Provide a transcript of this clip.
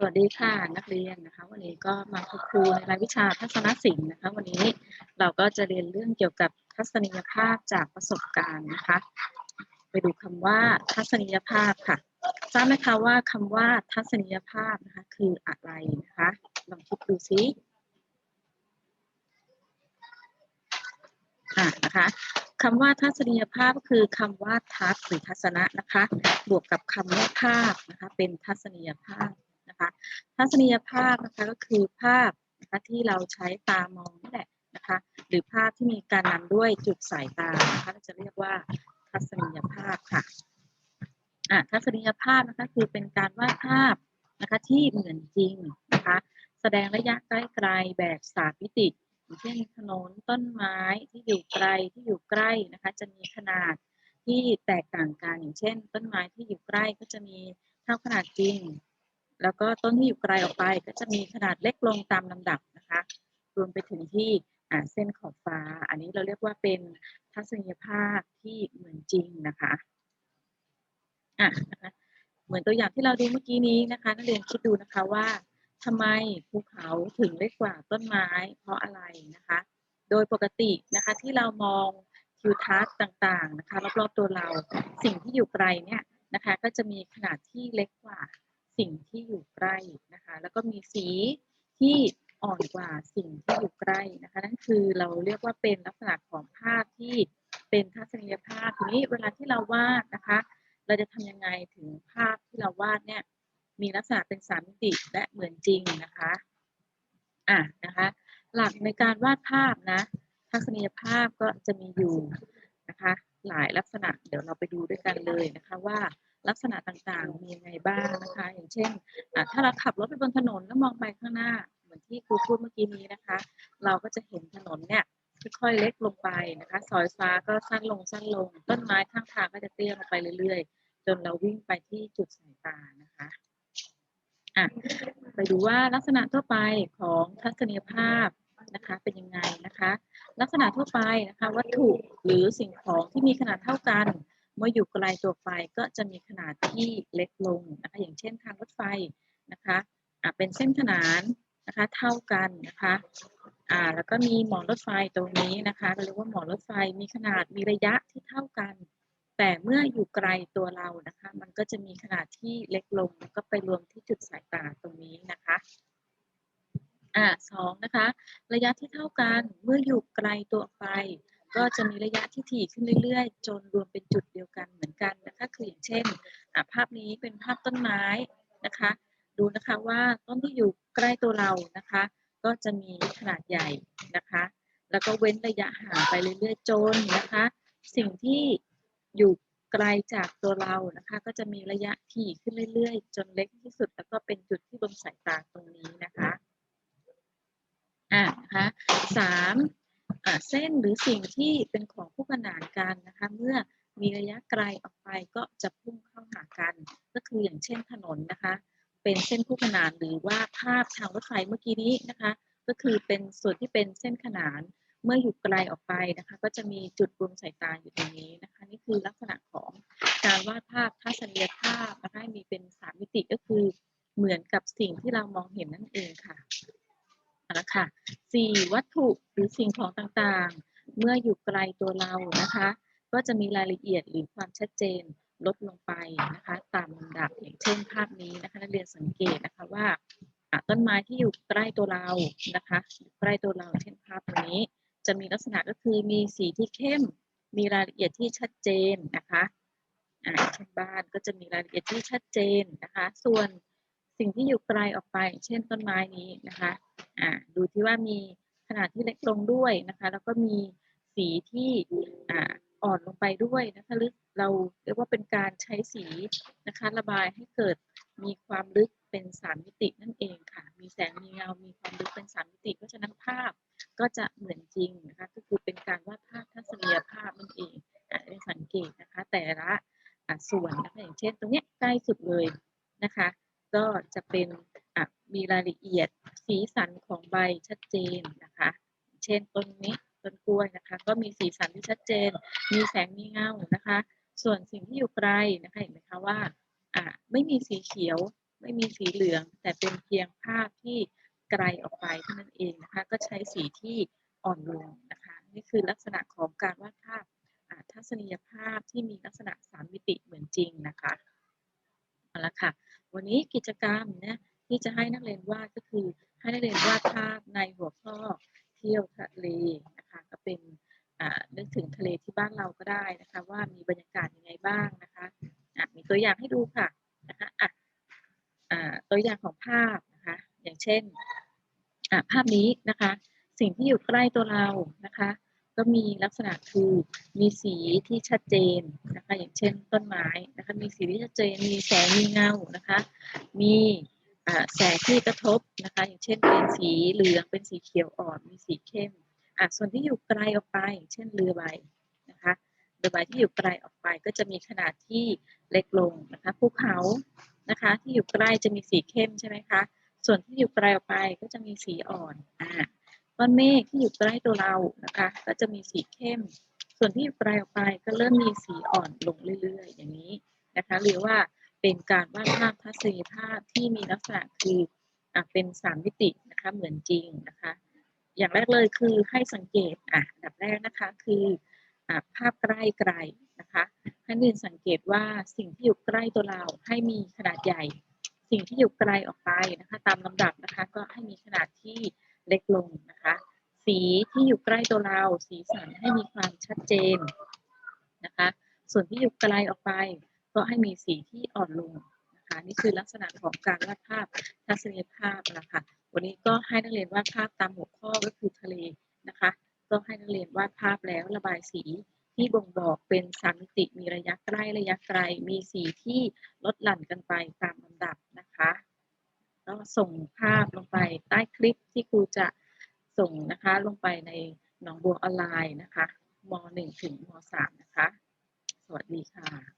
สวัสดีค่ะนักเรียนนะคะ วันนี้ก็มาพบครูในรายวิชาทัศนศิลป์นะคะ วันนี้เราก็จะเรียนเรื่องเกี่ยวกับทัศนียภาพจากประสบการณ์นะคะ ไปดูคำว่าทัศนียภาพค่ะทราบไหมคะว่าคำว่าทัศนียภาพนะคะคืออะไรนะคะลองคิดดูซิอะนะคะคำว่าทัศนียภาพก็คือคำว่าทัศหรือทัศนะนะคะ บวกกับคำว่าภาพนะคะ เป็นทัศนียภาพ นะคะทัศนียภาพนะคะก็คือภาพนะคะที่เราใช้ตามองนี่แหละนะคะหรือภาพที่มีการนำด้วยจุดสายตานะคะเราจะเรียกว่าทัศนียภาพค่ะอะทัศนียภาพนะคะคือเป็นการวาดภาพนะคะที่เหมือนจริงนะคะแสดงระยะใกล้ๆแบบสามมิติอย่างเช่นถนนต้นไม้ที่อยู่ไกลที่อยู่ใกล้นะคะจะมีขนาดที่แตกต่างกันอย่างเช่น ต้นไม้ที่อยู่ใกล้ก็จะมีเท่าขนาดจริง แล้วก็ต้นที่อยู่ไกลออกไปก็จะมีขนาดเล็กลงตามลำดับนะคะรวมไปถึงที่เส้นขอบฟ้า อันนี้เราเรียกว่าเป็นทัศนียภาพที่เหมือนจริงนะคะอะนะคะเหมือนตัวอย่างที่เราดูเมื่อกี้นี้นะคะนักเรียนคิดดูนะคะว่าทำไมภูเขาถึงเล็กกว่าต้นไม้ เพราะอะไรนะคะ โดยปกตินะคะที่เรามองทิวทัศน์ต่างๆนะคะรอบๆตัวเราสิ่งที่อยู่ไกลเนี่ยนะคะก็จะมีขนาดที่เล็กกว่า สิ่งที่อยู่ใกล้นะคะ แล้วก็มีสีที่อ่อนกว่าสิ่งที่อยู่ใกล้นะคะ นั่นคือเราเรียกว่าเป็นลักษณะของภาพที่เป็นทัศนียภาพทีนี้เวลาที่เราวาดนะคะ เราจะทำยังไงถึงภาพที่เราวาดเนี่ยมีลักษณะเป็นสามมิติและเหมือนจริงนะคะอะนะคะ หลักในการวาดภาพนะ ทัศนียภาพก็จะมีอยู่นะคะ หลายลักษณะเดี๋ยวเราไปดูด้วยกันเลยนะคะว่า ลักษณะต่างๆ มียังไงบ้างนะคะ อย่างเช่น ถ้าเราขับรถไปบนถนนแล้วมองไปข้างหน้า เหมือนที่ครูพูดเมื่อกี้นี้นะคะ เราก็จะเห็นถนนเนี่ยค่อยๆเล็กลงไปนะคะ ซอยฟ้าก็สั้นลงสั้นลง ต้นไม้ข้างทางก็จะเตี้ยลงไปเรื่อยๆ จนเราวิ่งไปที่จุดสายตานะคะอะไปดูว่าลักษณะทั่วไปของทัศนียภาพนะคะเป็นยังไงนะคะ ลักษณะทั่วไปนะคะ วัตถุหรือสิ่งของที่มีขนาดเท่ากัน เมื่ออยู่ไกลตัวไฟก็จะมีขนาดที่เล็กลงนะคะอย่างเช่นทางรถไฟนะคะอะเป็นเส้นขนานนะคะเท่ากันนะคะอ่าแล้วก็มีหมอนรถไฟตรงนี้นะคะเราเรียกว่าหมอนรถไฟมีขนาดมีระยะที่เท่ากัน แต่เมื่ออยู่ไกลตัวเรานะคะ มันก็จะมีขนาดที่เล็กลงแล้วก็ไปรวมที่จุดสายตาตรงนี้นะคะอ่าสองนะคะ ระยะที่เท่ากันเมื่ออยู่ไกลตัวไป ก็จะมีระยะที่ถี่ขึ้นเรื่อยๆ จนรวมเป็นจุดเดียวกันเหมือนกันนะคะคืออย่างเช่นภาพนี้เป็นภาพต้นไม้นะคะ ดูนะคะว่าต้นที่อยู่ใกล้ตัวเรานะคะ ก็จะมีขนาดใหญ่นะคะ แล้วก็เว้นระยะห่างไปเรื่อยๆจนนะคะ สิ่งที่อยู่ไกลจากตัวเรานะคะ ก็จะมีระยะถี่ขึ้นเรื่อยๆ จนเล็กที่สุด แล้วก็เป็นจุดที่บนสายตาตรงนี้นะคะอ่านะคะสาม เส้นหรือสิ่งที่เป็นของคู่ขนานกันนะคะ เมื่อมีระยะไกลออกไปก็จะพุ่งเข้าหากัน ก็คืออย่างเช่นถนนนะคะ เป็นเส้นคู่ขนานหรือว่าภาพทางรถไฟเมื่อกี้นี้นะคะ ก็คือเป็นส่วนที่เป็นเส้นขนานเมื่ออยู่ไกลออกไปนะคะ ก็จะมีจุดรวมสายตาอยู่ตรงนี้นะคะ นี่คือลักษณะของการวาดภาพทัศนียภาพนะคะให้มีเป็นสามมิติก็คือเหมือนกับสิ่งที่เรามองเห็นนั่นเองค่ะ เอาละค่ะสี่วัตถุหรือสิ่งของต่างๆ เมื่ออยู่ไกลตัวเรานะคะ ก็จะมีรายละเอียดหรือความชัดเจนลดลงไปนะคะ ตามลำดับอย่างเช่นภาพนี้นะคะนักเรียนสังเกตนะคะว่าต้นไม้ที่อยู่ใกล้ตัวเรานะคะอยู่ใกล้ตัวเราเช่นภาพนี้ จะมีลักษณะก็คือมีสีที่เข้ม มีรายละเอียดที่ชัดเจนนะคะอ่าเช่นบ้านก็จะมีรายละเอียดที่ชัดเจนนะคะ ส่วนสิ่งที่อยู่ไกลออกไป เช่นต้นไม้นี้นะคะ อ่าดูที่ว่ามีขนาดที่เล็กลงด้วยนะคะ แล้วก็มีสีที่อ่าอ่อนลงไปด้วยนะคะหรือเราเรียกว่าเป็นการใช้สีนะคะระบายให้เกิดมีความลึกเป็นสามมิตินั่นเองค่ะ มีแสงมีเงา มีความลึกเป็นสามมิติ เพราะฉะนั้นภาพก็จะเหมือนจริงนะคะ ก็คือเป็นการวาดภาพทัศนียภาพนั่นเองอะให้สังเกตนะคะ แต่ละส่วนนะคะอย่างเช่น ตรงนี้ใกล้สุดเลยนะคะ ก็จะเป็นมีรายละเอียด สีสันของใบชัดเจนนะคะ เช่นต้นนี้ต้นกล้วยนะคะ ก็มีสีสันที่ชัดเจน มีแสงมีเงานะคะ ส่วนสิ่งที่อยู่ไกลนะคะเห็นไหมคะว่าอะไม่มีสีเขียว ไม่มีสีเหลือง แต่เป็นเพียงภาพที่ไกลออกไปเท่านั้นเองนะคะ ก็ใช้สีที่อ่อนลงนะคะ นี่คือลักษณะของการวาดภาพทัศนียภาพที่มีลักษณะสามมิติเหมือนจริงนะคะเอาละค่ะ วันนี้กิจกรรมนะที่จะให้นักเรียนวาดก็คือ ให้นักเรียนวาดภาพในหัวข้อเที่ยวทะเลนะคะก็เป็นอ่านึกถึงทะเลที่บ้านเราก็ได้นะคะ ว่ามีบรรยากาศยังไงบ้างนะคะอะมีตัวอย่างให้ดูค่ะนะคะอะอ่าตัวอย่างของภาพนะคะ อย่างเช่นอะภาพนี้นะคะ สิ่งที่อยู่ใกล้ตัวเรานะคะ ก็มีลักษณะคือมีสีที่ชัดเจนนะคะ อย่างเช่นต้นไม้นะคะ มีสีที่ชัดเจน มีแสงมีเงานะคะ มี แสงที่กระทบนะคะอย่างเช่นเป็นสีเหลืองเป็นสีเขียวอ่อนมีสีเข้มอะส่วนที่อยู่ไกลออกไป เช่นเรือใบนะคะเรือใบที่อยู่ไกลออกไปก็จะมีขนาดที่เล็กลงนะคะภูเขานะคะที่อยู่ใกล้จะมีสีเข้มใช่ไหมคะส่วนที่อยู่ไกลออกไปก็จะมีสีอ่อนอ่าก้อนเมฆที่อยู่ใกล้ตัวเรานะคะ ก็จะมีสีเข้ม ส่วนที่อยู่ไกลออกไปก็เริ่มมีสีอ่อนลงเรื่อย ๆ อย่างนี้นะคะหรือว่า เป็นการวาดภาพทัศนียภาพที่มีลักษณะคืออะเป็นสามมิตินะคะเหมือนจริงนะคะ อย่างแรกเลยคือให้สังเกตอะดับแรกนะคะคืออะภาพใกล้ไกลนะคะให้เรียนสังเกตว่าสิ่งที่อยู่ใกล้ตัวเราให้มีขนาดใหญ่ สิ่งที่อยู่ไกลออกไปนะคะ ตามลำดับนะคะก็ให้มีขนาดที่เล็กลงนะคะ สีที่อยู่ใกล้ตัวเรา สีสันให้มีความชัดเจนนะคะ ส่วนที่อยู่ไกลออกไป ก็ให้มีสีที่อ่อนลงนะคะนี่คือลักษณะของการวาดภาพทัศนียภาพนะคะวันนี้ก็ให้นักเรียนวาดภาพตามหัวข้อก็คือทะเลนะคะ ก็ให้นักเรียนวาดภาพแล้วระบายสีที่บ่งบอกเป็นสามมิติมีระยะใกล้ระยะไกล มีสีที่ลดหลั่นกันไปตามลำดับนะคะก็ส่งภาพลงไปใต้คลิปที่ครูจะส่งนะคะลงไปในหนองบัวออนไลน์นะคะม .1 ถึงม .3 นะคะ สวัสดีค่ะ